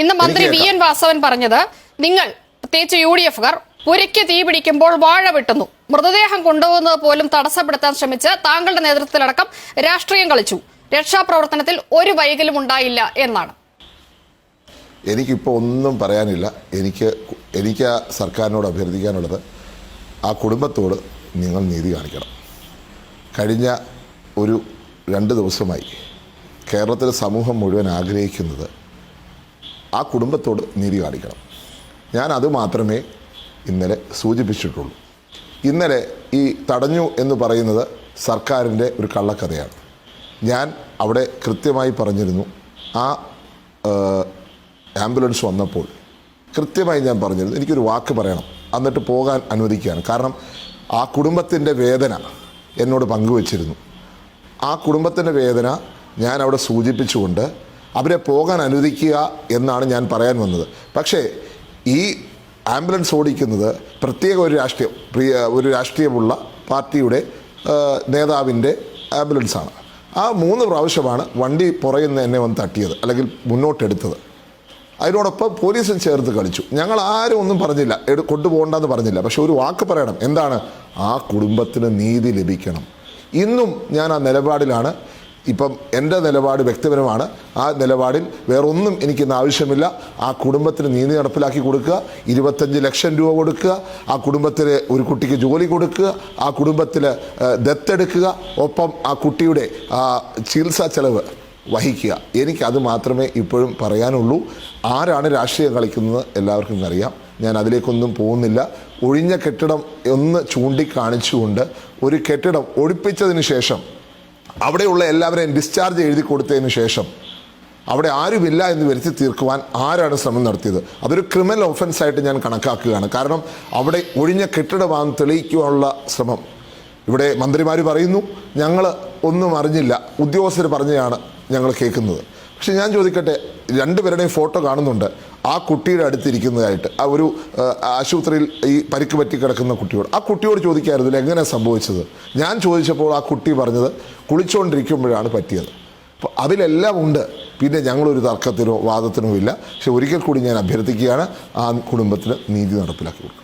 ഇന്ന് മന്ത്രി V N Vasavan പറഞ്ഞത് നിങ്ങൾ പ്രത്യേകിച്ച് യു ഡി എഫുകാർ പുരയ്ക്ക് തീ പിടിക്കുമ്പോൾ വാഴ വെട്ടുന്നു. മൃതദേഹം കൊണ്ടുപോകുന്നത് പോലും തടസ്സപ്പെടുത്താൻ ശ്രമിച്ച് താങ്കളുടെ നേതൃത്വത്തിലടക്കം രാഷ്ട്രീയം കളിച്ചു. രക്ഷാപ്രവർത്തനത്തിൽ ഒരു വൈകലും ഉണ്ടായില്ല എന്നാണ്. എനിക്കിപ്പോൾ ഒന്നും പറയാനില്ല. എനിക്ക് എനിക്ക് ആ സർക്കാരിനോട് അഭ്യർത്ഥിക്കാനുള്ളത് ആ കുടുംബത്തോട് നിങ്ങൾ നീതി കാണിക്കണം. കഴിഞ്ഞ ഒരു രണ്ട് ദിവസമായി കേരളത്തിലെ സമൂഹം മുഴുവൻ ആഗ്രഹിക്കുന്നത് ആ കുടുംബത്തോട് നീതി കാണിക്കണം. ഞാൻ അത് മാത്രമേ ഇന്നലെ സൂചിപ്പിച്ചിട്ടുള്ളൂ. ഇന്നലെ ഈ തടഞ്ഞു എന്ന് പറയുന്നത് സർക്കാരിന്റെ ഒരു കള്ളക്കഥയാണ്. ഞാൻ അവിടെ കൃത്യമായി പറഞ്ഞിരുന്നു. ആ ആംബുലൻസ് വന്നപ്പോൾ കൃത്യമായി ഞാൻ പറഞ്ഞിരുന്നു. എനിക്കൊരു വാക്ക് പറയണം. എന്നിട്ട് പോകാൻ അനുവദിക്കുകയാണ്. കാരണം ആ കുടുംബത്തിന്റെ വേദന എന്നോട് പങ്കുവച്ചിരുന്നു. ആ കുടുംബത്തിന്റെ വേദന ഞാൻ അവിടെ സൂചിപ്പിച്ചുകൊണ്ട് അവരെ പോകാൻ അനുവദിക്കുക എന്നാണ് ഞാൻ പറയാൻ വന്നത്. പക്ഷേ ഈ ആംബുലൻസ് ഓടിക്കുന്നത് പ്രത്യേക ഒരു രാഷ്ട്രീയം പ്രിയ ഒരു രാഷ്ട്രീയമുള്ള പാർട്ടിയുടെ നേതാവിന്റെ ആംബുലൻസാണ്. ആ മൂന്ന് പ്രാവശ്യമാണ് വണ്ടി പുറയുന്ന എന്നെ വന്ന് തട്ടിയത് അല്ലെങ്കിൽ മുന്നോട്ടെടുത്തത്. അതിനോടൊപ്പം പോലീസും ചേർത്ത് കളിച്ചു. ഞങ്ങൾ ആരും ഒന്നും പറഞ്ഞില്ല എടു കൊണ്ടുപോകണ്ടെന്ന് പറഞ്ഞില്ല. പക്ഷെ ഒരു വാക്ക് പറയണം എന്താണ്? ആ കുടുംബത്തിന് നീതി ലഭിക്കണം. ഇന്നും ഞാൻ ആ നിലപാടിലാണ് ഇപ്പം എന്റെ നിലപാട് വ്യക്തിപരമാണ്. ആ നിലപാടിൽ വേറൊന്നും എനിക്കിന്ന് ആവശ്യമില്ല. ആ കുടുംബത്തിന് നീതി നടപ്പിലാക്കി കൊടുക്കുക. ഇരുപത്തഞ്ച് ലക്ഷം രൂപ കൊടുക്കുക. ആ കുടുംബത്തിന് ഒരു കുട്ടിക്ക് ജോലി കൊടുക്കുക. ആ കുടുംബത്തിൽ ദത്തെടുക്കുക. ഒപ്പം ആ കുട്ടിയുടെ ചികിത്സാ ചെലവ് വഹിക്കുക. എനിക്കത് മാത്രമേ ഇപ്പോഴും പറയാനുള്ളൂ. ആരാണ് രാഷ്ട്രീയം കളിക്കുന്നത് എല്ലാവർക്കും അറിയാം. ഞാൻ അതിലേക്കൊന്നും പോകുന്നില്ല. ഒഴിഞ്ഞ കെട്ടിടം ഒന്ന് ചൂണ്ടിക്കാണിച്ചുകൊണ്ട് ഒരു കെട്ടിടം ഒഴിപ്പിച്ചതിന് ശേഷം അവിടെയുള്ള എല്ലാവരെയും ഡിസ്ചാർജ് എഴുതി കൊടുത്തതിന് ശേഷം അവിടെ ആരുമില്ല എന്ന് വരുത്തി തീർക്കുവാൻ ആരാണ് ശ്രമം നടത്തിയത്? അതൊരു ക്രിമിനൽ ഒഫൻസ് ആയിട്ട് ഞാൻ കണക്കാക്കുകയാണ്. കാരണം അവിടെ ഒഴിഞ്ഞ കെട്ടിടമാണെന്ന് തെളിയിക്കുവാനുള്ള ശ്രമം. ഇവിടെ മന്ത്രിമാർ പറയുന്നു ഞങ്ങൾ ഒന്നും അറിഞ്ഞില്ല. ഉദ്യോഗസ്ഥർ പറഞ്ഞതാണ് ഞങ്ങൾ കേൾക്കുന്നത്. പക്ഷേ ഞാൻ ചോദിക്കട്ടെ രണ്ടുപേരുടെയും ഫോട്ടോ കാണുന്നുണ്ട്. ആ കുട്ടിയുടെ അടുത്തിരിക്കുന്നതായിട്ട് ആ ഒരു ആശുപത്രിയിൽ ഈ പരിക്ക് പറ്റി കിടക്കുന്ന കുട്ടിയോട്. ആ കുട്ടിയോട് ചോദിക്കായിരുന്നില്ല എങ്ങനെ സംഭവിച്ചത്? ഞാൻ ചോദിച്ചപ്പോൾ ആ കുട്ടി പറഞ്ഞത് കുളിച്ചുകൊണ്ടിരിക്കുമ്പോഴാണ് പറ്റിയത്. അപ്പോൾ അതിലെല്ലാം ഉണ്ട്. പിന്നെ ഞങ്ങളൊരു തർക്കത്തിനോ വാദത്തിനോ ഇല്ല. പക്ഷെ ഒരിക്കൽ കൂടി ഞാൻ അഭ്യർത്ഥിക്കുകയാണ് ആ കുടുംബത്തിന് നീതി നടപ്പിലാക്കി കൊടുക്കും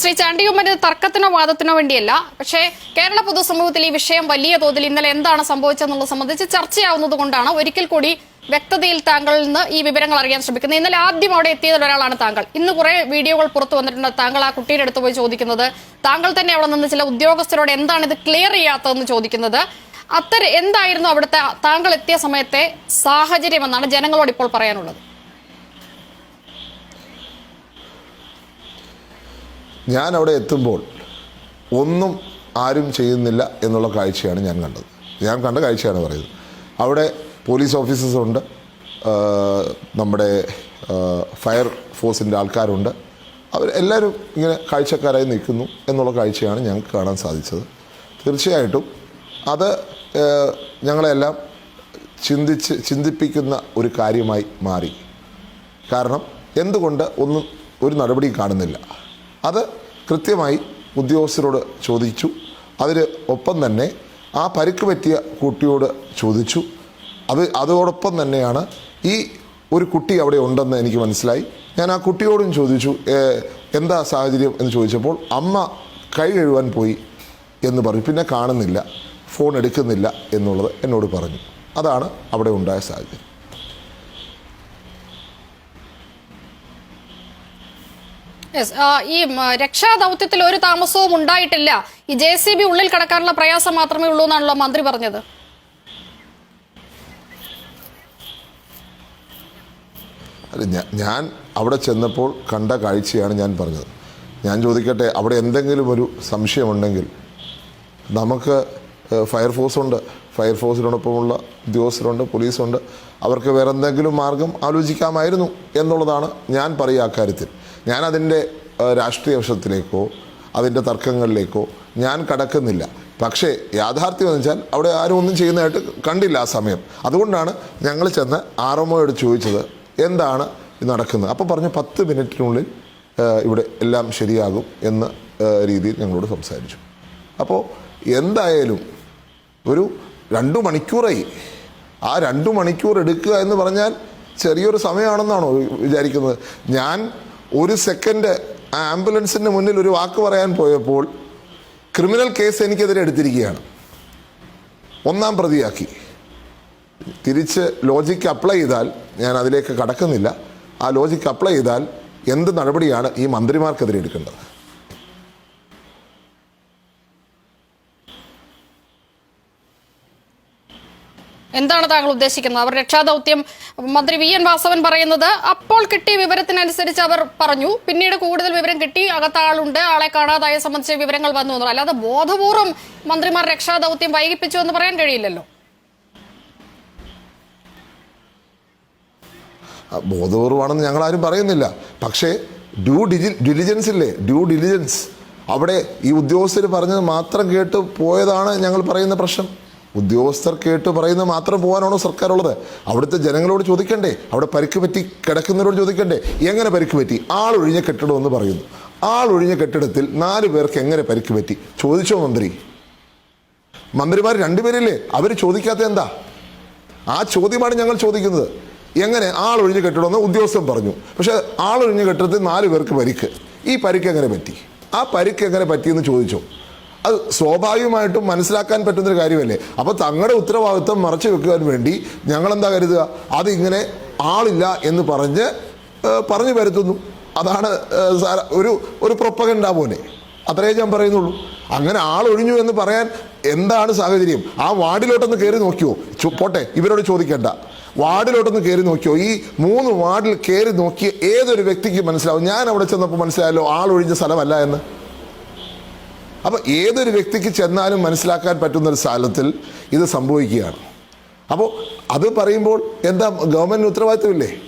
ശ്രീ ചാണ്ടിയുമ്മൻ ഇത് തർക്കത്തിനോ വാദത്തിനോ വേണ്ടിയല്ല. പക്ഷേ കേരള പൊതുസമൂഹത്തിൽ ഈ വിഷയം വലിയ തോതിൽ ഇന്നലെ എന്താണ് സംഭവിച്ചതെന്നുള്ളത് സംബന്ധിച്ച് ചർച്ചയാവുന്നത് കൊണ്ടാണ് ഒരിക്കൽ കൂടി വ്യക്തതയിൽ താങ്കളിൽ നിന്ന് ഈ വിവരങ്ങൾ അറിയാൻ ശ്രമിക്കുന്നത്. ഇന്നലെ ആദ്യം അവിടെ എത്തിയതിൽ ഒരാളാണ് താങ്കൾ. ഇന്ന് കുറെ വീഡിയോകൾ പുറത്തു വന്നിട്ടുണ്ട്. താങ്കൾ ആ കുട്ടിയുടെ അടുത്ത് പോയി ചോദിക്കുന്നത്. താങ്കൾ തന്നെ അവിടെ നിന്ന് ചില ഉദ്യോഗസ്ഥരോട് എന്താണ് ഇത് ക്ലിയർ ചെയ്യാത്തതെന്ന് ചോദിക്കുന്നത്. അത്തരം എന്തായിരുന്നു അവിടുത്തെ താങ്കൾ എത്തിയ സമയത്തെ സാഹചര്യം എന്നാണ് ജനങ്ങളോട് ഇപ്പോൾ പറയാനുള്ളത്. ഞാൻ അവിടെ എത്തുമ്പോൾ ഒന്നും ആരും ചെയ്യുന്നില്ല എന്നുള്ള കാഴ്ചയാണ് ഞാൻ കണ്ടത്. ഞാൻ കണ്ട കാഴ്ചയാണ് പറയുന്നത്. അവിടെ പോലീസ് ഓഫീസേഴ്സ് ഉണ്ട്. നമ്മുടെ ഫയർ ഫോഴ്സിന്റെ ആൾക്കാരുണ്ട്. അവർ എല്ലാവരും ഇങ്ങനെ കാഴ്ചക്കാരായി നിൽക്കുന്നു എന്നുള്ള കാഴ്ചയാണ് ഞങ്ങൾക്ക് കാണാൻ സാധിച്ചത്. തീർച്ചയായിട്ടും അത് ഞങ്ങളെല്ലാം ചിന്തിച്ച് ചിന്തിപ്പിക്കുന്ന ഒരു കാര്യമായി മാറി. കാരണം എന്തുകൊണ്ട് ഒന്നും ഒരു നടപടി കാണുന്നില്ല. അത് കൃത്യമായി ഉദ്യോഗസ്ഥരോട് ചോദിച്ചു. അതിന് ഒപ്പം തന്നെ ആ പരിക്ക് പറ്റിയ കുട്ടിയോട് ചോദിച്ചു. അത് അതോടൊപ്പം തന്നെയാണ് ഈ ഒരു കുട്ടി അവിടെ ഉണ്ടെന്ന് എനിക്ക് മനസ്സിലായി. ഞാൻ ആ കുട്ടിയോടും ചോദിച്ചു എന്താ സാഹചര്യം? എന്ന് ചോദിച്ചപ്പോൾ അമ്മ കൈ കഴുകാൻ പോയി എന്ന് പറഞ്ഞു. പിന്നെ കാണുന്നില്ല ഫോൺ എടുക്കുന്നില്ല എന്നുള്ളത് എന്നോട് പറഞ്ഞു. അതാണ് അവിടെ ഉണ്ടായ സാഹചര്യം. ഈ രക്ഷാദൗത്യത്തിൽ ഒരു താമസവും ഉണ്ടായിട്ടില്ല. ഈ ജെ സി ബി ഉള്ളിൽ കടക്കാനുള്ള പ്രയാസം മാത്രമേ ഉള്ളൂ എന്നാണല്ലോ മന്ത്രി പറഞ്ഞത്. അല്ല ഞാൻ അവിടെ ചെന്നപ്പോൾ കണ്ട കാഴ്ചയാണ് ഞാൻ പറഞ്ഞത്. ഞാൻ ചോദിക്കട്ടെ അവിടെ എന്തെങ്കിലും ഒരു സംശയമുണ്ടെങ്കിൽ നമുക്ക് ഫയർഫോഴ്സുണ്ട്. ഫയർഫോഴ്സിനോടൊപ്പമുള്ള ഉദ്യോഗസ്ഥരുണ്ട് പോലീസുണ്ട്. അവർക്ക് വേറെ എന്തെങ്കിലും മാർഗം ആലോചിക്കാമായിരുന്നു എന്നുള്ളതാണ് ഞാൻ പറയുക അക്കാര്യത്തിൽ. ഞാൻ അതിന്റെ രാഷ്ട്രീയ വശത്തിലേക്കോ അതിന്റെ തർക്കങ്ങളിലേക്കോ ഞാൻ കടക്കുന്നില്ല. പക്ഷേ യാഥാർത്ഥ്യം എന്ന് വെച്ചാൽ അവിടെ ആരും ഒന്നും ചെയ്യുന്നതായിട്ട് കണ്ടില്ല ആ സമയം. അതുകൊണ്ടാണ് ഞങ്ങൾ ചെന്ന് ആർ എമ്മോയോട് ചോദിച്ചത് എന്താണ് നടക്കുന്നത്? അപ്പോൾ പറഞ്ഞ പത്ത് മിനിറ്റിനുള്ളിൽ ഇവിടെ എല്ലാം ശരിയാകും എന്ന രീതിയിൽ ഞങ്ങളോട് സംസാരിച്ചു. അപ്പോൾ എന്തായാലും ഒരു രണ്ടു മണിക്കൂറായി. ആ രണ്ടു മണിക്കൂർ എടുക്കുക എന്ന് പറഞ്ഞാൽ ചെറിയൊരു സമയമാണെന്നാണോ വിചാരിക്കുന്നത്? ഞാൻ ഒരു സെക്കൻഡ് ആ മുന്നിൽ ഒരു വാക്ക് പറയാൻ പോയപ്പോൾ ക്രിമിനൽ കേസ് എനിക്കെതിരെ എടുത്തിരിക്കുകയാണ്. ഒന്നാം പ്രതിയാക്കി. തിരിച്ച് ലോജിക്ക് അപ്ലൈ ചെയ്താൽ ഞാൻ അതിലേക്ക് കടക്കുന്നില്ല. ആ ലോജിക്ക് അപ്ലൈ ചെയ്താൽ എന്ത് നടപടിയാണ് ഈ മന്ത്രിമാർക്കെതിരെ എടുക്കേണ്ടത്? എന്താണ് താങ്കൾ ഉദ്ദേശിക്കുന്നത്? അവർ രക്ഷാദൗത്യം മന്ത്രി വി എൻ വാസവൻ പറയുന്നത് അപ്പോൾ കിട്ടിയ വിവരത്തിനനുസരിച്ച് അവർ പറഞ്ഞു. പിന്നീട് കൂടുതൽ വിവരം കിട്ടി. അകത്ത ആളുണ്ട്. ആളെ കാണാതായ സംബന്ധിച്ച വിവരങ്ങൾ വന്നു അല്ലാതെ ബോധപൂർവം മന്ത്രിമാർ രക്ഷാദൗത്യം വൈകിപ്പിച്ചു എന്ന് പറയാൻ കഴിയില്ലല്ലോ. ബോധപൂർവമാണെന്ന് ഞങ്ങൾ ആരും പറയുന്നില്ല. പക്ഷേ ഡ്യൂ ഡിജി ഡിലിജൻസ് ഇല്ലേ? ഡ്യൂ ഡിലിജൻസ് അവിടെ ഈ ഉദ്യോഗസ്ഥർ പറഞ്ഞത് മാത്രം കേട്ട് പോയതാണ് ഞങ്ങൾ പറയുന്ന പ്രശ്നം. ഉദ്യോഗസ്ഥർ കേട്ട് പറയുന്നത് മാത്രം പോകാനാണോ സർക്കാർ ഉള്ളത് അവിടുത്തെ ജനങ്ങളോട് ചോദിക്കണ്ടേ? അവിടെ പരിക്ക് പറ്റി കിടക്കുന്നവരോട് ചോദിക്കണ്ടേ? എങ്ങനെ പരിക്ക് പറ്റി? ആളൊഴിഞ്ഞ കെട്ടിടം എന്ന് പറയുന്നു. ആളൊഴിഞ്ഞ കെട്ടിടത്തിൽ നാല് പേർക്ക് എങ്ങനെ പരിക്ക് പറ്റി? ചോദിച്ചോ മന്ത്രി? മന്ത്രിമാർ രണ്ടുപേരില്ലേ? അവർ ചോദിക്കാത്ത എന്താ? ആ ചോദ്യമാണ് ഞങ്ങൾ ചോദിക്കുന്നത്. എങ്ങനെ ആളൊഴിഞ്ഞ് കെട്ടിടമെന്ന് ഉദ്യോഗസ്ഥൻ പറഞ്ഞു. പക്ഷേ ആളൊഴിഞ്ഞ് കെട്ടിടത്തിൽ നാല് പേർക്ക് പരിക്ക്. ഈ പരിക്ക് എങ്ങനെ പറ്റി? ആ പരിക്ക് എങ്ങനെ പറ്റിയെന്ന് ചോദിച്ചു. അത് സ്വാഭാവികമായിട്ടും മനസ്സിലാക്കാൻ പറ്റുന്നൊരു കാര്യമല്ലേ? അപ്പോൾ തങ്ങളുടെ ഉത്തരവാദിത്വം മറച്ചു വെക്കുവാൻ വേണ്ടി ഞങ്ങളെന്താ കരുതുക? അതിങ്ങനെ ആളില്ല എന്ന് പറഞ്ഞ് പറഞ്ഞു വരുത്തുന്നു അതാണ് ഒരു ഒരു പ്രൊപ്പകണ്ട പോലെ. അത്രേ ഞാൻ പറയുന്നുള്ളൂ. അങ്ങനെ ആളൊഴിഞ്ഞു എന്ന് പറയാൻ എന്താണ് സാഹചര്യം? ആ വാർഡിലോട്ടൊന്ന് കയറി നോക്കിയോ? പോട്ടെ ഇവരോട് ചോദിക്കണ്ട. വാർഡിലോട്ടൊന്ന് കയറി നോക്കിയോ? ഈ മൂന്ന് വാർഡിൽ കയറി നോക്കിയ ഏതൊരു വ്യക്തിക്ക് മനസ്സിലാവും. ഞാൻ അവിടെ ചെന്നപ്പോൾ മനസ്സിലായല്ലോ ആളൊഴിഞ്ഞ സ്ഥലമല്ല എന്ന്. അപ്പോൾ ഏതൊരു വ്യക്തിക്ക് ചെന്നാലും മനസ്സിലാക്കാൻ പറ്റുന്ന ഒരു സ്ഥലത്തിൽ ഇത് സംഭവിക്കുകയാണ്. അപ്പോൾ അത് പറയുമ്പോൾ എന്താ ഗവൺമെന്റിന് ഉത്തരവാദിത്തമില്ലേ